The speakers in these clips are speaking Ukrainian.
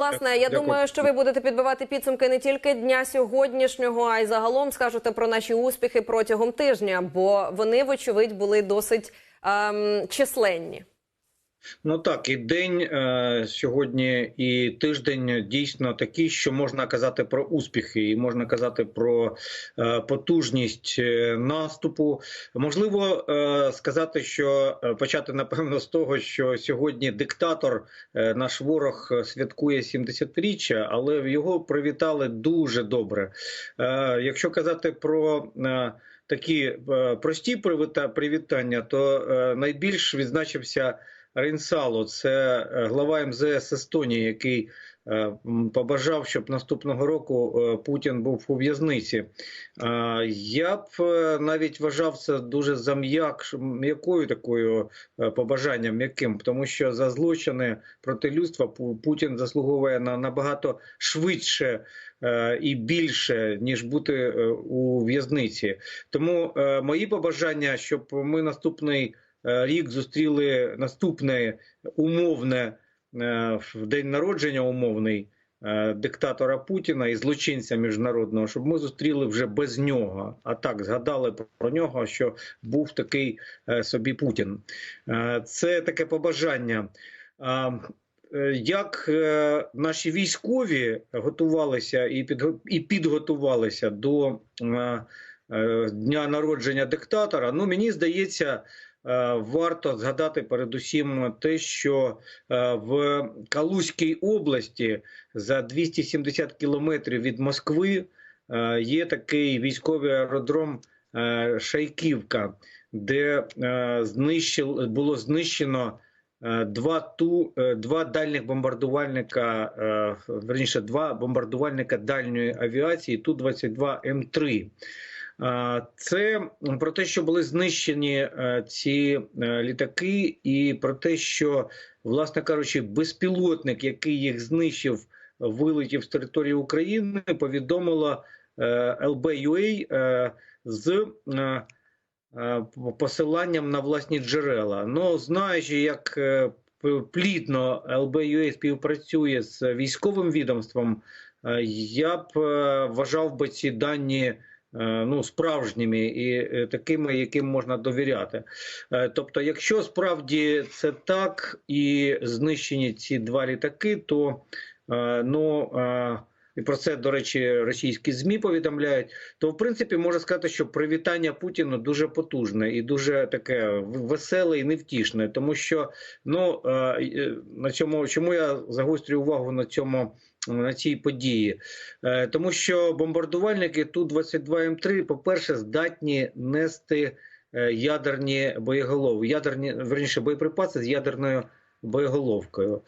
Власне, я Дякую. думаю, що ви будете підбивати підсумки не тільки дня сьогоднішнього, а й загалом скажете про наші успіхи протягом тижня, бо вони, вочевидь, були досить ем, численні. Ну так, і день е, сьогодні, і тиждень дійсно такий, що можна казати про успіхи, і можна казати про е, потужність е, наступу. Можливо, сказати, що почати напевно з того, що сьогодні диктатор, наш ворог, святкує 70-річчя, але його привітали дуже добре. Якщо казати про такі е, прості привіта- привітання, то найбільш відзначився. Рейнсало, це е, глава МЗС Естонії, який е, побажав, щоб наступного року е, Путін був у в'язниці. Я б навіть вважав це дуже зам'як м'якою такою побажанням, м'яким, тому що за злочини проти людства Путін заслуговує на набагато швидше і більше ніж бути у в'язниці. Тому мої побажання, щоб ми наступний рік зустріли наступне умовне е, в день народження умовний е, диктатора Путіна і злочинця міжнародного, щоб ми зустріли вже без нього. А так згадали про нього, що був такий е, собі Путін. Е, Це таке побажання. Е, Як е, наші військові готувалися і підготувалися до е, е, дня народження диктатора, ну мені здається, е, варто згадати передусім те, що е, в Калузькій області за 270 кілометрів від Москви е, є такий військовий аеродром е, Шайківка, де е, знищил, було знищено. е, Два ту е, два дальніх бомбардувальника, е, верніше, два бомбардувальника дальньої авіації ту 22 М3. Це про те, що були знищені е, ці е, літаки, і про те, що, власне кажучи, безпілотник, який їх знищив, вилетів з території України, повідомила е, LBUA з посиланням на власні джерела. Ну, знаючи, як плідно LBUA співпрацює з військовим відомством, я б вважав би ці дані ну, справжніми і е, такими, яким можна довіряти. Е, Тобто, якщо справді це так і знищені ці два літаки, то е, ну. е, І про це, до речі, російські ЗМІ повідомляють. То, в принципі, можна сказати, що привітання Путіну дуже потужне і дуже таке веселе і невтішне, тому що ну е, е, на цьому чому я загострюю увагу на цьому на цій події, Е, тому що бомбардувальники ту 22 М3, по-перше, здатні нести е, ядерні боєголови, ядерні верніше боєприпаси з ядерною боєголовкою.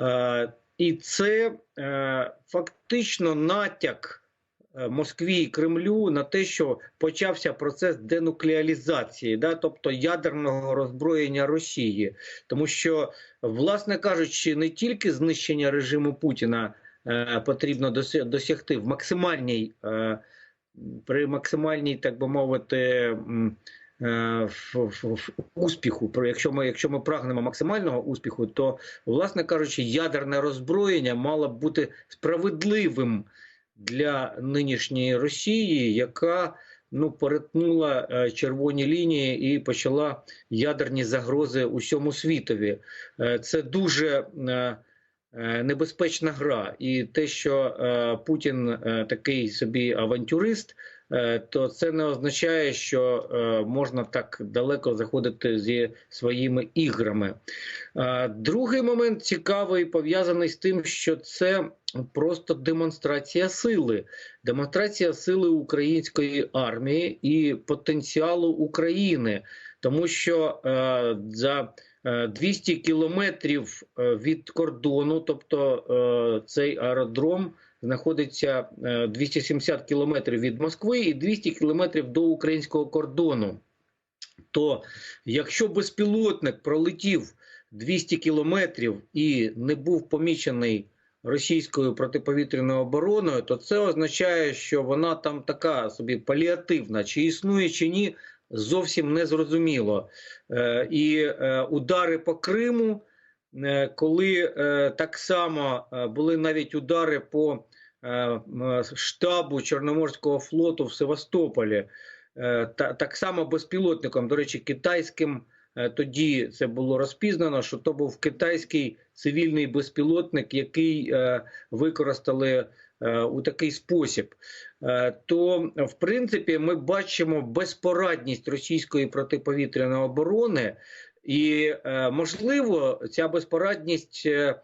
Е, І це фактично натяк Москві і Кремлю на те, що почався процес денуклеалізації, да, тобто ядерного роззброєння Росії, тому що, власне кажучи, не тільки знищення режиму Путіна потрібно дося- досягти в максимальній е, при максимальній, так би мовити. е, в, в, в успіху, якщо ми, якщо ми прагнемо максимального успіху, то, власне кажучи, ядерне роззброєння мало б бути справедливим для нинішньої Росії, яка ну перетнула е, червоні лінії і почала ядерні загрози усьому світові. Е, Це дуже е, е, небезпечна гра, і те, що е, Путін е, такий собі авантюрист. е, То це не означає, що е, можна так далеко заходити зі своїми іграми. Е, Другий момент цікавий пов'язаний з тим, що це просто демонстрація сили, демонстрація сили української армії і потенціалу України, тому що е, за е, 200 кілометрів е, від кордону, тобто е, цей аеродром знаходиться е, 270 кілометрів від Москви і 200 кілометрів до українського кордону. То якщо безпілотник пролетів 200 кілометрів і не був помічений російською протиповітряною обороною, то це означає, що вона там така собі паліативна, чи існує, чи ні, зовсім не зрозуміло. Е, і е, удари по Криму е, коли так само були навіть удари по штабу Чорноморського флоту в Севастополі, так само безпілотником, до речі, китайським. Тоді це було розпізнано, що то був китайський цивільний безпілотник, який використали у такий спосіб. Е, То, в принципі, ми бачимо безпорадність російської протиповітряної оборони, і е, можливо, ця безпорадність е,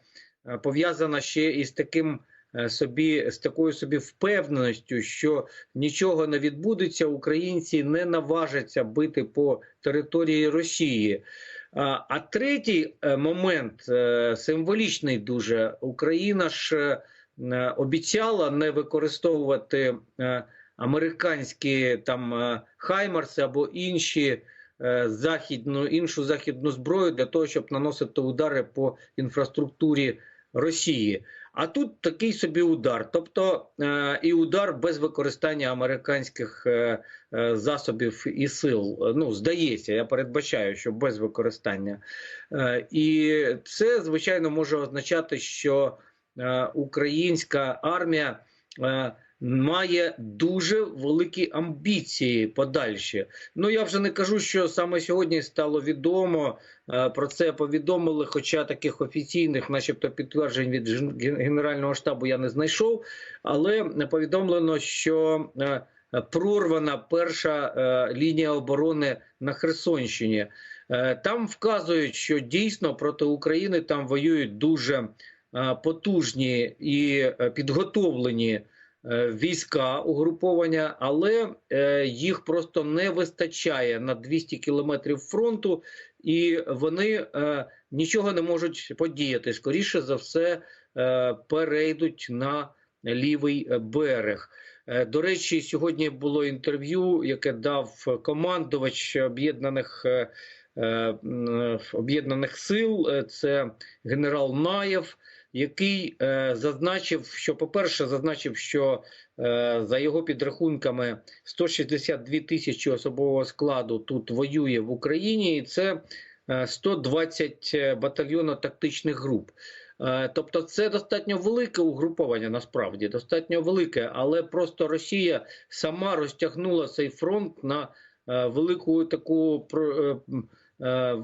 е, пов'язана ще із таким. е, Собі з такою собі впевненістю, що нічого не відбудеться, українці не наважаться бити по території Росії. А, третій е, момент е, символічний дуже Україна ж е, е, обіцяла не використовувати е, американські там е, хаймарси або інші е, західну іншу західну зброю для того, щоб наносити удари по інфраструктурі Росії. А тут такий собі удар, тобто е, і удар без використання американських е, е, засобів і сил. Ну здається, я передбачаю, що без використання. Е, і це звичайно може означати, що е, українська армія. Е, Має дуже великі амбіції подальші. Ну я вже не кажу, що саме сьогодні стало відомо. е, Про це повідомили, хоча таких офіційних, начебто, підтверджень від Генерального штабу я не знайшов. Але повідомлено, що е, прорвана перша е, лінія оборони на Херсонщині. Е, Там вказують, що дійсно проти України там воюють дуже е, потужні і е, підготовлені е, війська угруповання, але е, їх просто не вистачає на 200 кілометрів фронту, і вони е, нічого не можуть подіяти. Скоріше за все, е, перейдуть на лівий е, берег. Е, До речі, сьогодні було інтерв'ю, яке дав командувач об'єднаних е, е, об'єднаних сил. Е, Це генерал Наєв, який е, зазначив, що, по-перше, зазначив, що е, за його підрахунками 162 тисячі особового складу тут воює в Україні, і це е, 120 батальйонно-тактичних груп. Е, Тобто це достатньо велике угруповання, насправді достатньо велике, але просто Росія сама розтягнула цей фронт на е, велику таку е, е,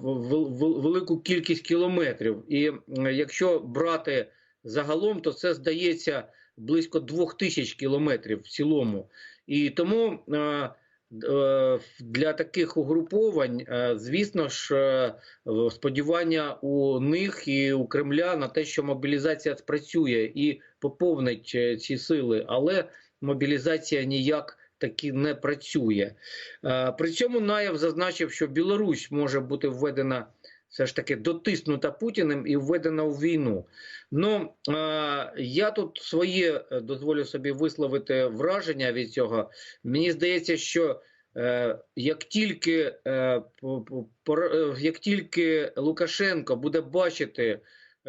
велику кількість кілометрів. І е, якщо брати загалом, то це здається близько двох тисяч кілометрів в цілому. І тому е, е, для таких угруповань, е, звісно ж, е, сподівання у них і у Кремля на те, що мобілізація спрацює і поповнить е, ці сили, але мобілізація ніяк таки не працює. Е, При цьому Наєв зазначив, що Білорусь може бути введена все ж таки дотиснута Путіним і введена у війну. Ну е, я тут своє е, дозволю собі висловити враження від цього. Мені здається, що е, як тільки е, як тільки Лукашенко буде бачити,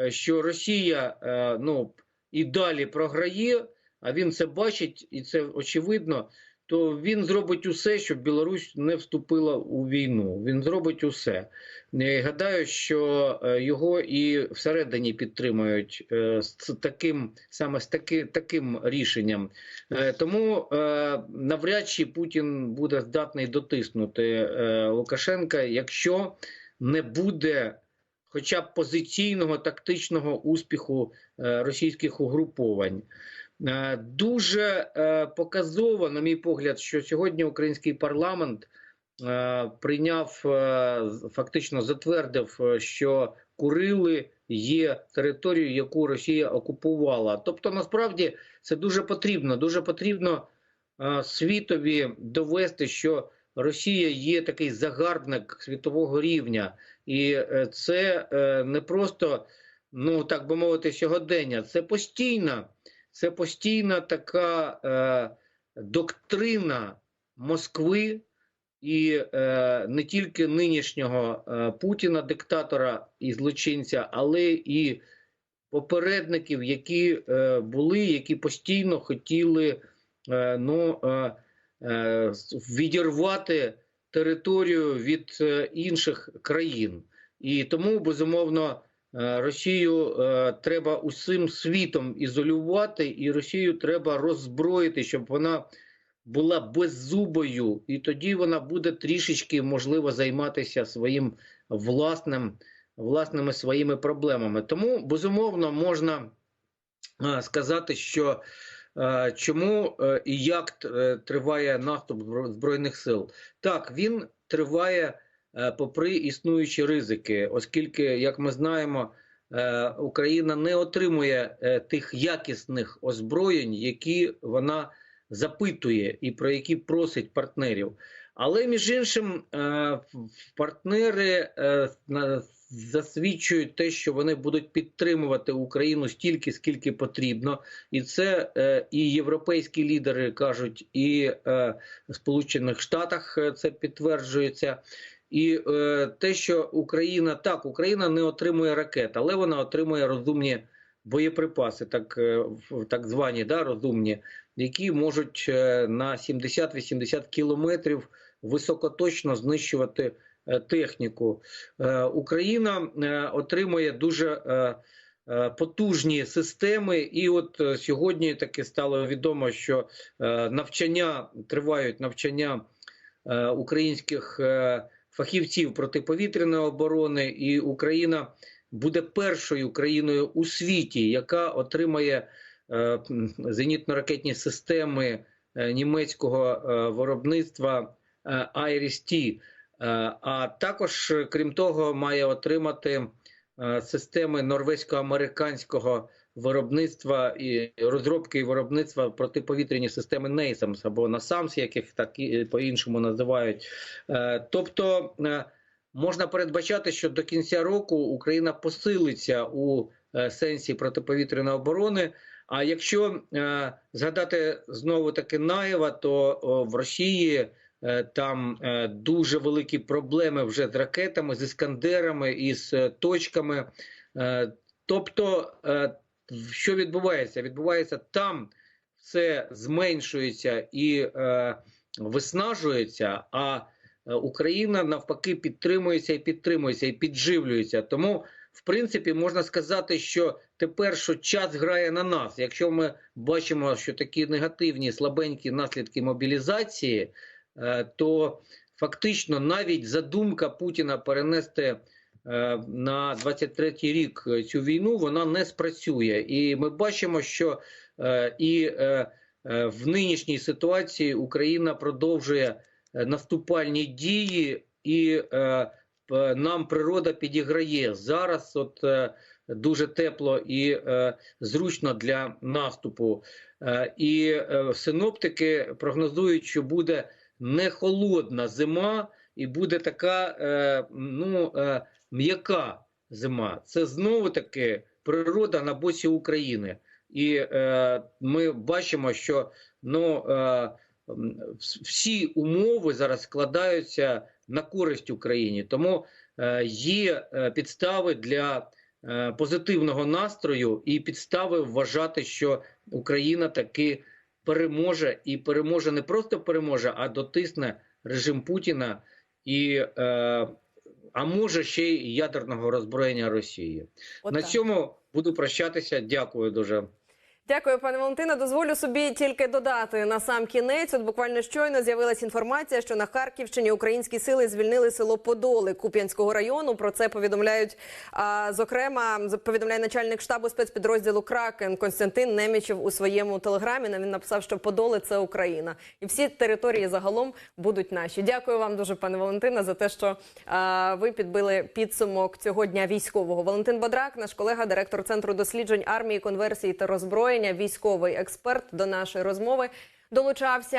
що Росія ну і далі програє, а він це бачить, і це очевидно. То він зробить усе, щоб Білорусь не вступила у війну. Він зробить усе. Е, Гадаю, що е, його і всередині підтримують е, з таким саме з таки, таким рішенням. Тому навряд чи Путін буде здатний дотиснути Лукашенка, якщо не буде хоча б позиційного тактичного успіху російських угруповань. Е, Дуже е, показово, на мій погляд, що сьогодні український парламент е, прийняв фактично затвердив, що Курили є територією, яку Росія окупувала. Тобто, насправді це дуже потрібно. Дуже потрібно світові довести, що Росія є такий загарбник світового рівня, і це не просто, ну так би мовити, сьогодення, це постійна, це постійна така е, доктрина Москви і е, не тільки нинішнього е, Путіна, диктатора і злочинця, але і попередників, які е, були, які постійно хотіли е, ну, е, е, відірвати територію від е, інших країн. І тому, безумовно, Росію е, треба усім світом ізолювати, і Росію треба роззброїти, щоб вона була беззубою, і тоді вона буде трішечки можливо займатися своїм власним, власними своїми проблемами. Тому безумовно можна е, сказати, що е, чому е, і як е, триває наступ Збро- збройних сил. Так, він триває е, попри існуючі ризики, оскільки, як ми знаємо, е, Україна не отримує е, тих якісних озброєнь, які вона запитує і про які просить партнерів. Але між іншим, е, партнери е, засвідчують те, що вони будуть підтримувати Україну стільки, скільки потрібно, і це е, і європейські лідери кажуть, і е, в Сполучених Штатах е, це підтверджується. І е, те, що Україна так, Україна не отримує ракет, але вона отримує розумні боєприпаси, так, е, так звані да, розумні, які можуть е, на 70-80 кілометрів високоточно знищувати е, техніку. Е, Україна отримує дуже е, потужні системи, і от сьогодні таки стало відомо, що навчання тривають навчання українських фахівців протиповітряної оборони, і Україна буде першою країною у світі, яка отримає е, зенітно-ракетні системи е, німецького е, виробництва е, IRIS-T. Е, А також, крім того, має отримати е, системи норвезько-американського виробництва і розробки і виробництва протиповітряні системи NASAMS або NASAMS, яких так і по-іншому називають. Е, Тобто е, можна передбачати, що до кінця року Україна посилиться у е, сенсі протиповітряної оборони. А якщо згадати знову таки Наєва, то в Росії там дуже великі проблеми вже з ракетами, з іскандерами і з точками. Тобто, що відбувається? Відбувається там все зменшується і е, виснажується, а е, Україна навпаки підтримується і підтримується і підживлюється. Тому, в принципі, можна сказати, що тепер що час грає на нас. Якщо ми бачимо, що такі негативні слабенькі наслідки мобілізації, е, то фактично навіть задумка Путіна перенести на 23-й рік цю війну вона не спрацює, і ми бачимо, що е, і е, е, в нинішній ситуації Україна продовжує е, наступальні дії, і е, нам природа підіграє зараз. От е, дуже тепло і е, зручно для наступу. Е, і е, синоптики прогнозують, що буде не холодна зима, і буде така е, ну, е, м'яка зима. Це знову таки природа на боці України. І е, ми бачимо, що ну, е, всі умови зараз складаються на користь Україні. Тому е, є е, підстави для е, позитивного настрою і підстави вважати, що Україна таки переможе і переможе не просто переможе, а дотисне режим Путіна і. Е, а може ще й ядерного роззброєння Росії. От На так. цьому буду прощатися. Дякую дуже. Дякую, пане Валентине. Дозволю собі тільки додати на сам кінець. От буквально щойно з'явилася інформація, що на Харківщині українські сили звільнили село Подоли Куп'янського району. Про це повідомляють зокрема. Повідомляє начальник штабу спецпідрозділу Кракен Константин Немічев у своєму телеграмі. Він написав, що Подоли це Україна, і всі території загалом будуть наші. Дякую вам дуже, пане Валентине, за те, що ви підбили підсумок цього дня військового. Валентин Бодрак, наш колега, директор центру досліджень армії, конверсії та роззброєння, військовий експерт до нашої розмови долучався.